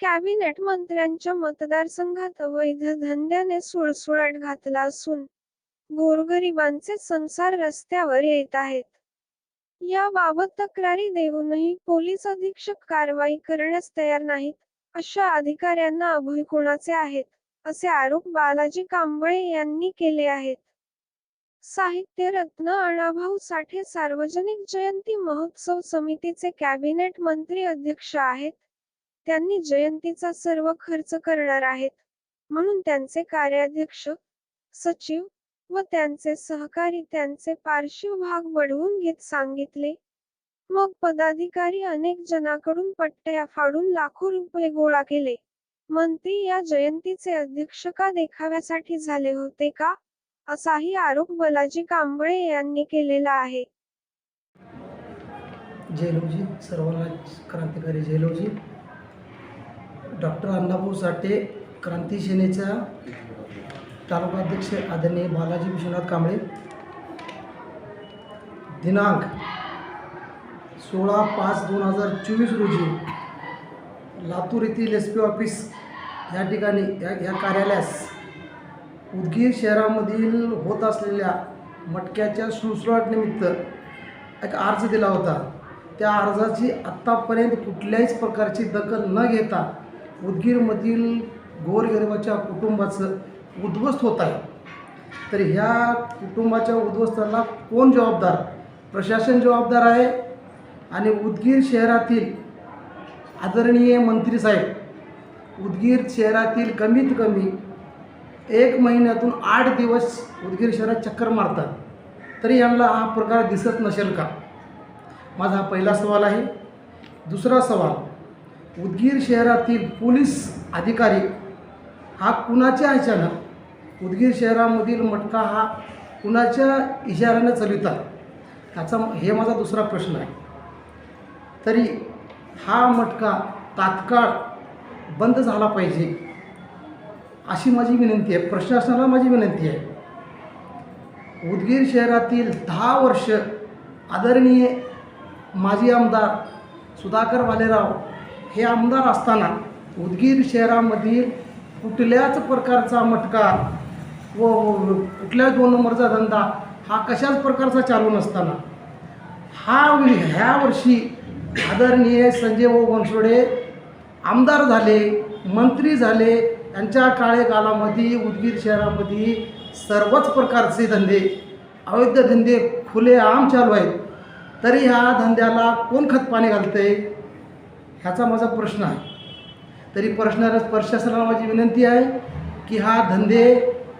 Cabinet मंत्र्यांच्या मतदारसंघात अवैध धंद्याने सुळसुळाट घातला असून गोरगरिबांचे संसार रस्त्यावर येत आहेत. याबाबत तक्रारी देऊनही पोलीस अधीक्षक कारवाई करण्यास तयार नाहीत अशा अधिकाऱ्यांना अभय कोणाचे आहेत असे आरोप बालाजी कांबळे यांनी केले आहेत. साहित्यरत्न अण्णाभाऊ साठे सार्वजनिक जयंती महोत्सव समितीचे कॅबिनेट मंत्री अध्यक्ष आहेत त्यांनी जयंतीचा सर्व खर्च करणार आहेत. म्हणून त्यांचे कार्याध्यक्ष सचिव व त्यांचे सहकारी त्यांचे पार्श्व भाग बढवून घेत सांगितले. मग पदाधिकारी अनेक जणांकडून पट्ट्या फाडून लाखो रुपये गोळा केले. मंत्री या जयंतीचे अध्यक्ष का देखाव्यासाठी झाले होते का? असाही आरोप बलाजी कांबळे यांनी केलेला आहे. झेलूजी सर्वांना क्रांतिकारी झेलूजी डॉक्टर अण्णाभाऊ साठे क्रांती सेनेचा तालुकाध्यक्ष आदरणीय बालाजी विश्वनाथ कांबळे. दिनांक सोळा पाच दोन हजार चोवीस रोजी लातूर येथील एस पी ऑफिस या ठिकाणी या या कार्यालयास उदगीर शहरामधील होत असलेल्या मटक्याच्या सुळसुळाटनिमित्त एक अर्ज दिला होता. त्या अर्जाची आत्तापर्यंत कुठल्याहीच प्रकारची दखल न घेता उदगीरमधील गोरगरिबाच्या कुटुंबाचं उद्ध्वस्त होत आहे. तर ह्या कुटुंबाच्या उद्ध्वस्ताला कोण जबाबदार? प्रशासन जबाबदार आहे आणि उदगीर शहरातील आदरणीय मंत्री साहेब उदगीर शहरातील कमीत कमी एक महिन्यातून आठ दिवस उदगीर शहरात चक्कर मारतात. तरी यांना हा प्रकार दिसत नसेल का? माझा हा पहिला सवाल आहे. दुसरा सवाल उदगीर शहरातील पोलीस अधिकारी हा कुणाच्या ह्याच्यानं? उदगीर शहरामधील मटका हा कुणाच्या इशाऱ्यानं चालवितात त्याचा हे माझा दुसरा प्रश्न आहे. तरी हा मटका तात्काळ बंद झाला पाहिजे अशी माझी विनंती आहे. प्रशासनाला माझी विनंती आहे. उदगीर शहरातील दहा वर्ष आदरणीय माजी आमदार सुधाकर भालेराव हे आमदार असताना उदगीर शहरामधील कुठल्याच प्रकारचा मटका व कुठल्याच दोन नंबरचा धंदा हा कशाच प्रकारचा चालू नसताना हा ह्या वर्षी आदरणीय संजय भाऊ बनसोडे आमदार झाले मंत्री झाले यांच्या काळेकालामध्ये उदगीर शहरामध्ये सर्वच प्रकारचे धंदे अवैध धंदे खुले आम चालू आहेत. तरी ह्या धंद्याला कोण खतपाणी आहे ह्याचा माझा प्रश्न आहे. तरी प्रश्न प्रशासनाला माझी विनंती आहे की हा धंदे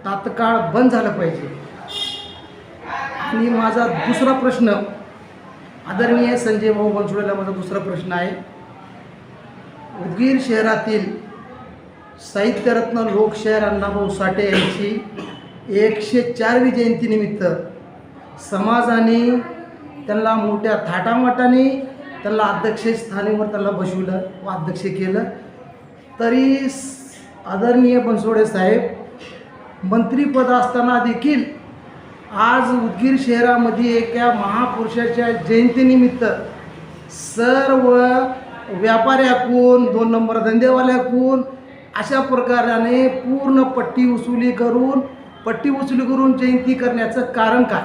तात्काळ बंद झाला पाहिजे. आणि माझा दुसरा प्रश्न आदरणीय संजय भाऊ बनसोडेला माझा दुसरा प्रश्न आहे. उदगीर शहरातील साहित्यरत्न लोकशाहीर अण्णाभाऊ साठे यांची एकशे चारवी जयंतीनिमित्त समाजाने त्यांना मोठ्या थाटामाटाने त्यांना अध्यक्षस्थानीवर त्यांना बसवलं व अध्यक्ष केलं. तरी आदरणीय बनसोडे साहेब मंत्रीपद असताना देखील आज उदगीर शहरामध्ये एका महापुरुषाच्या जयंतीनिमित्त सर्व व्यापाऱ्याकून दोन नंबर धंदेवाल्याकून अशा प्रकाराने पूर्ण पट्टी वसुली करून पट्टी वसुली करून जयंती करण्याचं कारण काय?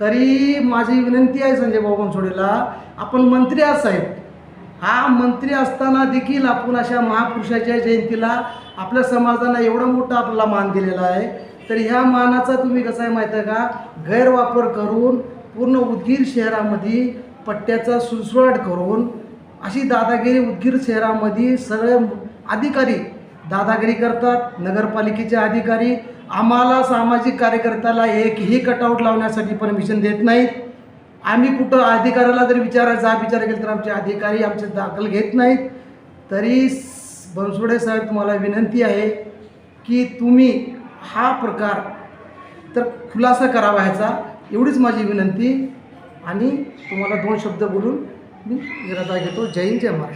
तरी माझी विनंती आहे संजय भाऊ बनसोडेला आपण मंत्री आहात साहेब. हा मंत्री असताना देखील आपण अशा महापुरुषाच्या जयंतीला आपल्या समाजाला एवढा मोठा आपला मान दिलेला आहे. तर ह्या मानाचा तुम्ही कसं आहे माहीत आहे का? गैरवापर करून पूर्ण उदगीर शहरामध्ये पट्ट्याचा सुळसुळाट करून अशी दादागिरी उदगीर शहरामध्ये सगळे अधिकारी दादागिरी करतात नगरपालिकेचे अधिकारी आम्हाला सामाजिक कार्यकर्त्याला एकही कटआउट लावण्यासाठी परमिशन देत नाहीत. आम्ही कुठं अधिकाऱ्याला जर विचारायचा विचार केला तर आमचे अधिकारी आमचे दाखल घेत नाहीत. तरी बनसोडे साहेब तुम्हाला विनंती आहे की तुम्ही हा प्रकार तर खुलासा करावा ह्याचा. एवढीच माझी विनंती. आणि तुम्हाला दोन शब्द बोलून मी रजा घेतो. जय हिंद जय महाराष्ट्र.